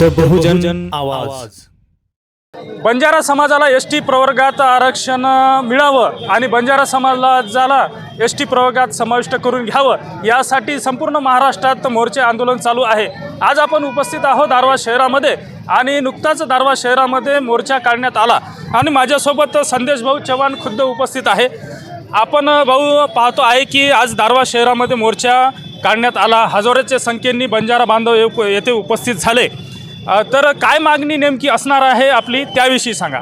The बहुजन आवाज. बंजारा समाजाला S T प्रवर्गात आरक्षण मिळावं आणि बंजारा समाजाला एस टी प्रवर्गात समाविष्ट करून घ्यावं यासाठी संपूर्ण महाराष्ट्रात मोर्चे आंदोलन चालू आहे. आज आपण उपस्थित आहोत दारवा शहरामध्ये आणि नुकताच दारवा शहरामध्ये मोर्चा काढण्यात आला. आणि माझ्यासोबत संदेश भाऊ चव्हाण खुद्द उपस्थित आहे. आपण भाऊ पाहतो आहे की आज दारवा शहरामध्ये मोर्चा काढण्यात आला. हजारोच्या संख्येने बंजारा बांधव येथे उपस्थित झाले. तर काय मागणी नेमकी असणार आहे आपली त्याविषयी सांगा.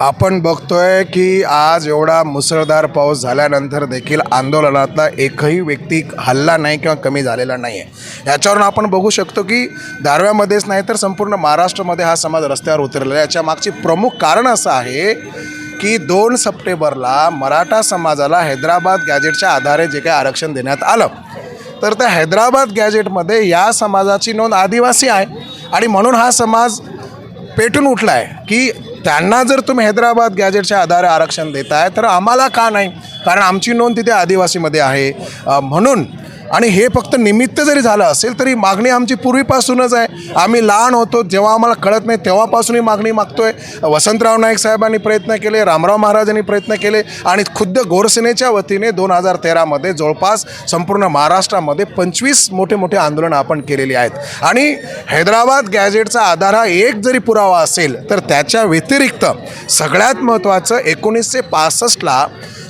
आपण बघतोय की आज एवढा मुसळधार पाऊस झाल्यानंतर देखील आंदोलनातला एकही व्यक्ती हल्ला नाही किंवा कमी झालेला नाही आहे याच्यावरून आपण बघू शकतो की दारव्यामध्येच नाही तर संपूर्ण महाराष्ट्रामध्ये हा समाज रस्त्यावर उतरलेला आहे. याच्या मागची प्रमुख कारण असं आहे की दोन सप्टेंबरला मराठा समाजाला हैदराबाद गॅजेटच्या आधारे जे काही आरक्षण देण्यात आलं. तर त्या हैदराबाद गॅजेटमध्ये या समाजाची नोंद आदिवासी आहे. आणि म्हणून हा समाज पेटून उठला आहे की त्यांना जर तुम्ही हैदराबाद गॅजेटच्या आधारे आरक्षण देताय तर आम्हाला का नाही? कारण आमची नोंद तिथे आदिवासीमध्ये आहे. म्हणून आणि हे फक्त निमित्त जरी झालं असेल तरी मागणी आमची पूर्वीपासूनच आहे. आम्ही लहान होतो जेव्हा आम्हाला कळत नाही तेव्हापासून ही मागणी मागतोय. वसंतराव नाईक साहेबांनी प्रयत्न केले रामराव महाराजांनी प्रयत्न केले आणि खुद्द गोरसेनेच्या वतीने दोन हजार तेरामध्ये जवळपास संपूर्ण महाराष्ट्रामध्ये पंचवीस मोठे मोठे आंदोलनं आपण केलेली आहेत. आणि हैदराबाद गॅजेटचा आधार हा एक जरी पुरावा असेल तर त्याच्या व्यतिरिक्त सगळ्यात महत्त्वाचं एकोणीसशे पासष्टला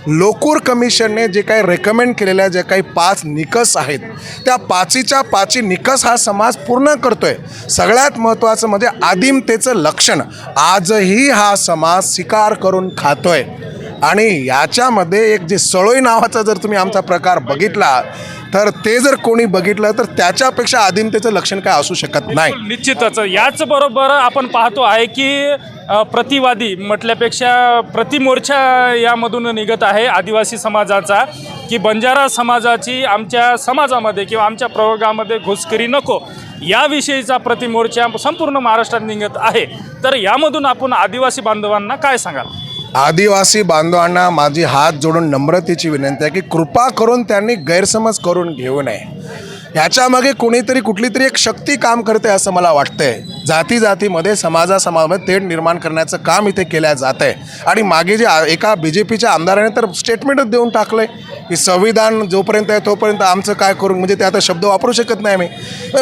लोकूर कमिशनने जे काही रेकमेंड केलेल्या जे काही पाच निकष आहेत त्या पाचीच्या पाची निकष हा समाज पूर्ण करतो आहे सगळ्यात महत्त्वाचं म्हणजे आदिमतेचं लक्षण. आजही हा समाज शिकार करून खातो आहे आणि याच्यामध्ये एक जे सळोई नावाचा जर तुम्ही आमचा प्रकार बघितला तर ते जर कोणी बघितलं तर त्याच्यापेक्षा आदिमतेचं लक्षण काय असू शकत नाही. निश्चितच. याच बरोबर आपण पाहतो आहे की प्रतिवादी म्हटल्यापेक्षा प्रतिमोर्चा यामधून निघत आहे आदिवासी समाजाचा की बंजारा समाजाची आमच्या समाजामध्ये किंवा आमच्या प्रवर्गामध्ये घुसकरी नको. याविषयीचा प्रतिमोर्चा संपूर्ण महाराष्ट्रात निघत आहे. तर यामधून आपण आदिवासी बांधवांना काय सांगाल? आदिवासी बांधवांना माझी हात जोडून नम्रतेची विनंती आहे की कृपा करून त्यांनी गैरसमज करून घेऊ नये. ह्याच्यामागे कोणीतरी कुठली तरी एक शक्ती काम करते असं मला वाटतंय. जाती जातीमध्ये समाजासमाजामध्ये तेढ निर्माण करण्याचं काम इथे केल्या जात आहे आणि मागे जे एका बी जे पीच्या आमदाराने तर स्टेटमेंटच देऊन टाकलंय की संविधान जोपर्यंत आहे तोपर्यंत आमचं काय करू म्हणजे ते आता शब्द वापरू शकत नाही मी.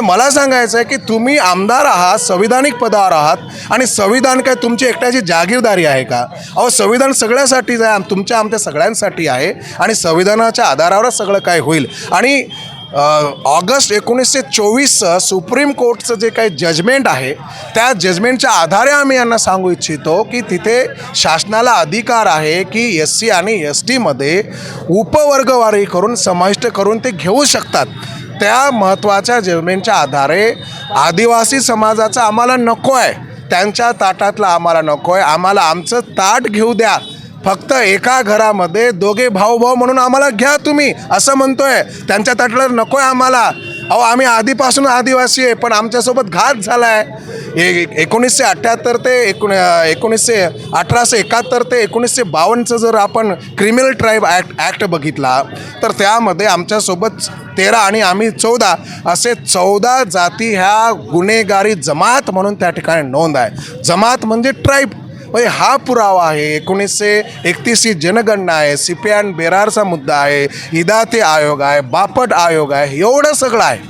मला सांगायचं आहे की तुम्ही आमदार आहात संविधानिक पदावर आहात आणि संविधान काय तुमची एकट्याची जागीरदारी आहे का? अहो संविधान सगळ्यासाठीच आहे तुमच्या आमच्या सगळ्यांसाठी आहे आणि संविधानाच्या आधारावरच सगळं काय होईल. आणि ऑगस्ट एकोणीसशे चोवीसचं सुप्रीम कोर्टचं जे काही जजमेंट आहे त्या जजमेंटच्या आधारे आम्ही यांना सांगू इच्छितो की तिथे शासनाला अधिकार आहे की एस सी आणि एस टीमध्ये उपवर्गवारी करून समाविष्ट करून ते घेऊ शकतात. त्या महत्त्वाच्या जजमेंटच्या आधारे आदिवासी समाजाचा आम्हाला नको आहे. त्यांच्या ताटातला आम्हाला नको आहे. आम्हाला आमचं ताट घेऊ द्या. फक्त एका घरामध्ये दोघे भाऊ भाऊ म्हणून आम्हाला घ्या तुम्ही असं म्हणतोय. त्यांच्या ताटला नको आहे आम्हाला. अहो आम्ही आधीपासून आदिवासी आहे पण आमच्यासोबत घात झाला आहे ए एकोणीसशे अठ्ठ्याहत्तर ते एकोण एकोणीसशे अठराशे एकाहत्तर ते एकोणीसशे बावन्नचं जर आपण क्रिमिनल ट्राईब ॲक्ट ॲक्ट बघितला तर त्यामध्ये आमच्यासोबत तेरा आणि आम्ही चौदा असे चौदा जाती ह्या गुन्हेगारी जमात म्हणून त्या ठिकाणी नोंद आहे. जमात म्हणजे ट्राईब. म्हणजे हा पुरावा आहे. एकोणीसशे एकतीसची जनगणना आहे. सिपियान बेरारचा मुद्दा आहे. इदाते आयोग आहे. बापट आयोग आहे. एवढं सगळं आहे.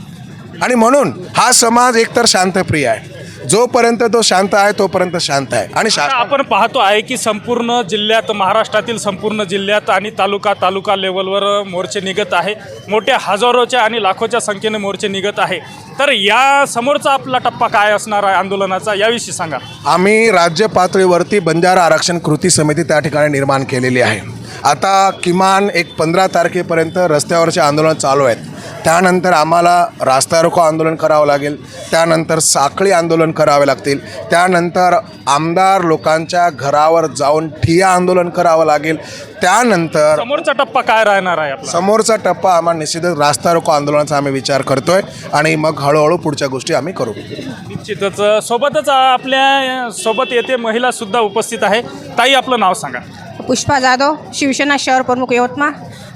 आणि म्हणून हा समाज एकतर शांतप्रिय आहे. जोपर्यंत तो शांत आहे तोपर्यंत शांत आहे. आणि आता शासन आपण पाहतो आहे की संपूर्ण जिल्ह्यात महाराष्ट्रातील संपूर्ण जिल्ह्यात आणि तालुका तालुका लेवलवर मोर्चे निघत आहे. मोठ्या हजारोच्या आणि लाखोच्या संख्येने मोर्चे निघत आहे. तर या समोरचा आपला टप्पा काय असणार आहे आंदोलनाचा याविषयी सांगा. आम्ही राज्य पातळीवरती बंजारा आरक्षण कृती समिती त्या ठिकाणी निर्माण केलेली आहे. आता किमान एक पंधरा तारखेपर्यंत रस्त्यावरचे आंदोलन चालू आहेत. त्यानंतर आम्हाला रास्ता रोको आंदोलन करावं लागेल त्यानंतर साखळी आंदोलन करावे लागतील त्यानंतर आमदार लोकांच्या घरावर जाऊन ठिय्या आंदोलन करावं लागेल त्यानंतर समोरचा टप्पा काय राहणार आहे आपला? समोरचा टप्पा आम्हाला निश्चितच रास्ता रोको आंदोलनाचा आम्ही विचार करतोय आणि मग हळूहळू पुढच्या गोष्टी आम्ही करू. निश्चितच सोबतच आपल्यासोबत येथे महिला सुद्धा उपस्थित आहे. ताई आपलं नाव सांगा. पुष्पा जाधव शिवसेना शहर प्रमुख यवतमाळ.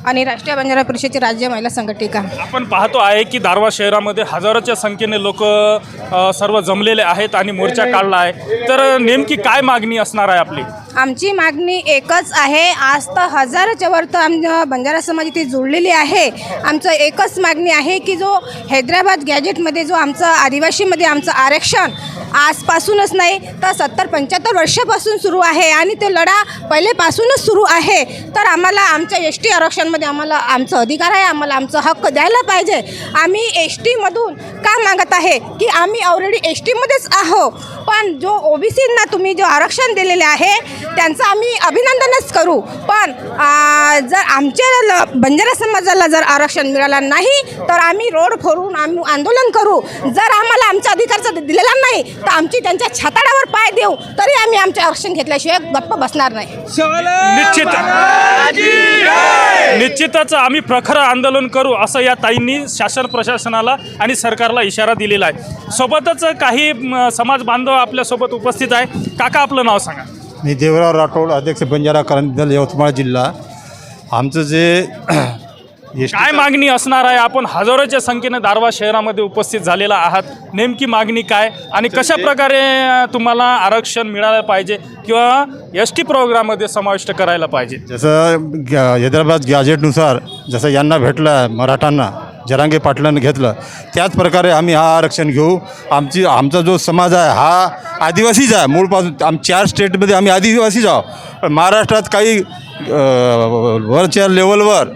आणि राष्ट्रीय बंजारा परिषदेची राज्य महिला संघटिका. आपण पाहतो आहे की दारवा शहरामध्ये हजारोच्या संख्येने लोक सर्व जमलेले आहेत आणि मोर्चा काढला आहे. तर नेमकी काय मागणी असणार आहे आपली? आमची मागणी एकच आहे. आज तर हजाराच्या वर तर आमच्या बंजारा समाज इथे जुळलेली आहे. आमचं एकच मागणी आहे की जो हैदराबाद गॅजेटमध्ये जो आमचं आदिवासीमध्ये आमचं आरक्षण आजपासूनच नाही तर सत्तर पंच्याहत्तर वर्षापासून सुरू आहे आणि ते लढा पहिलेपासूनच सुरू आहे. तर आम्हाला आमच्या एस टी आरक्षणमध्ये आम्हाला आमचा अधिकार आहे आम्हाला आमचा हक्क द्यायला पाहिजे. आम्ही एस टीमधून का मागत आहे? की आम्ही ऑलरेडी एस टीमध्येच आहो पण जो ओबीसींना तुम्ही जो आरक्षण दिलेले आहे त्यांचं आम्ही अभिनंदनच करू. पण आ, जर आमच्या बंजारा समाजाला जर आरक्षण मिळालं नाही तर आम्ही रोड फोडून आम्ही आंदोलन करू. जर आम्हाला आमचा अधिकारचा दिलेला नाही तर आमची त्यांच्या छाताडावर पाय देऊ तरी आम्ही आमचे आरक्षण घेतल्याशिवाय गप्प बसणार नाही. निश्चित निश्चितच आम्ही प्रखर आंदोलन करू असं या ताईंनी शासन प्रशासनाला आणि सरकारला इशारा दिलेला आहे. सोबतच काही समाज बांधव आपल्यासोबत उपस्थित आहे. काका आपलं नाव सांगा. मी देवराव राठोड अध्यक्ष बंजारा क्रांती दल यवतमाळ जिल्हा. आमचं जे काय मागणी असणार आहे? आपण हजारोच्या संख्येने दारवा शहरामध्ये उपस्थित झालेला आहात. नेमकी मागणी काय? आणि कशा प्रकारे तुम्हाला आरक्षण मिळालं पाहिजे किंवा एस टी प्रोग्राममध्ये समाविष्ट करायला पाहिजे? जसं गॅ- हैदराबाद गॅजेटनुसार जसं यांना भेटलं आहे मराठांना जरांगे पाटलांनी घेतलं त्याच प्रकारे आम्ही हा आरक्षण घेऊ. आमची आमचा जो समाज आहे हा आदिवासीच आहे. मूळपासून आम चार स्टेटमध्ये आम्ही आदिवासीच आहोत. पण महाराष्ट्रात काही वरच्या लेवलवर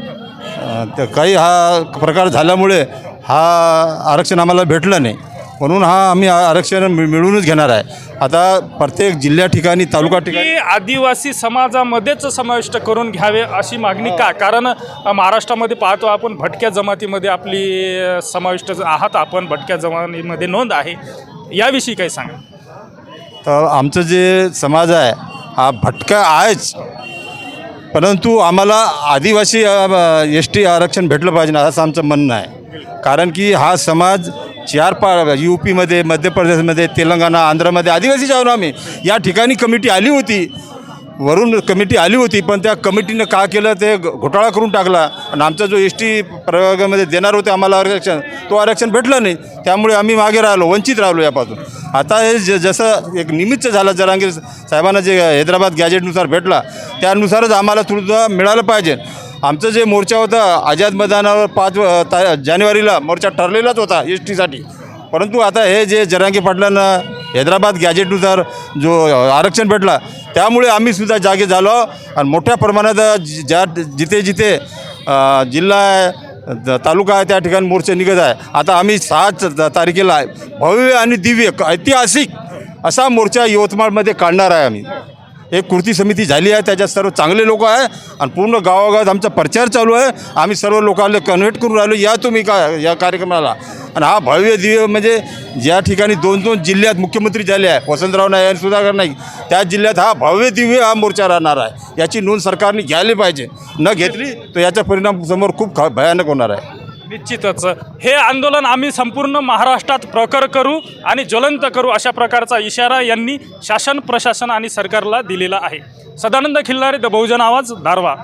तर काही हा प्रकार झाल्यामुळे हा आरक्षण आम्हाला भेटलं नाही. म्हणून हा आम्ही आरक्षण मिळ- मिळवूनच घेणार आहे. आता प्रत्येक जिल्ह्या ठिकाणी तालुका ठिकाणी आदिवासी समाजामध्येच समाविष्ट करून घ्यावे अशी मागणी का? कारण महाराष्ट्रामध्ये पाहतो आपण भटक्या जमातीमध्ये आपली समाविष्ट आहात आपण भटक्या जमातीमध्ये नोंद आहे. याविषयी काही सांगा. तर आमचं जे समाज आहे हा भटका आहेच. परंतु आम्हाला आदिवासी एस टी आरक्षण भेटलं पाहिजे ना असं आमचं म्हणणं आहे. कारण की हा समाज चार पा यू पीमध्ये मध्य प्रदेशमध्ये तेलंगणा आंध्रमध्ये आदिवासी आहोत आम्ही या ठिकाणी कमिटी आली होती. वरून कमिटी आली होती पण त्या कमिटीनं का केलं ते घोटाळा करून टाकला. आणि आमचा जो एस टी प्रवर्गामध्ये देणार होते आम्हाला आरक्षण तो आरक्षण भेटलं नाही. त्यामुळे आम्ही मागे राहिलो वंचित राहिलो यापासून. आता हे ज जसं एक निमित्त झालं जरांगीर साहेबांना जे हैदराबाद गॅजेटनुसार भेटला त्यानुसारच आम्हाला थोडं मिळालं पाहिजे. आमचं जे मोर्चा होता आझाद मैदानावर पाच ता जानेवारीला मोर्चा ठरलेलाच होता एस टीसाठी. परंतु आता हे जे जरांगी पाटलांना हैदराबाद गॅजेटनुसार जो आरक्षण भेटला त्यामुळे आम्ही सुद्धा जागे झालो. आणि मोठ्या प्रमाणात ज्या जिथे जिथे जिल्हा आहे द- तालुका आहे त्या ठिकाणी मोर्चे निघत आहे. आता आम्ही सात तारखेला आहे भव्य आणि दिव्य ऐतिहासिक असा मोर्चा यवतमाळमध्ये काढणार आहे आम्ही. एक कृती समिती झाली आहे त्याच्यात सर्व चांगले लोक आहे आणि पूर्ण गावागावात आमचा प्रचार चालू आहे. आम्ही सर्व लोकांना कन्व्हर्ट करून राहिलो. या तुम्ही का या कार्यक्रमाला. आणि हा भव्य दिव्य म्हणजे ज्या ठिकाणी दोन दोन जिल्ह्यात मुख्यमंत्री झाले आहे वसंतराव नाईक आणि सुधाकर नाईक त्या जिल्ह्यात हा भव्य दिव्य हा मोर्चा राहणार आहे. याची नोंद सरकारने घ्यायला पाहिजे. न घेतली तर याचा परिणाम समोर खूप ख- भयानक होणार आहे. निश्चितच. हे आंदोलन आम्ही संपूर्ण महाराष्ट्रात प्रखर करू आणि ज्वलंत करू अशा प्रकारचा इशारा यांनी शासन प्रशासन आणि सरकारला दिलेला आहे. सदानंद खिल्लारे द बहुजन आवाज दारवा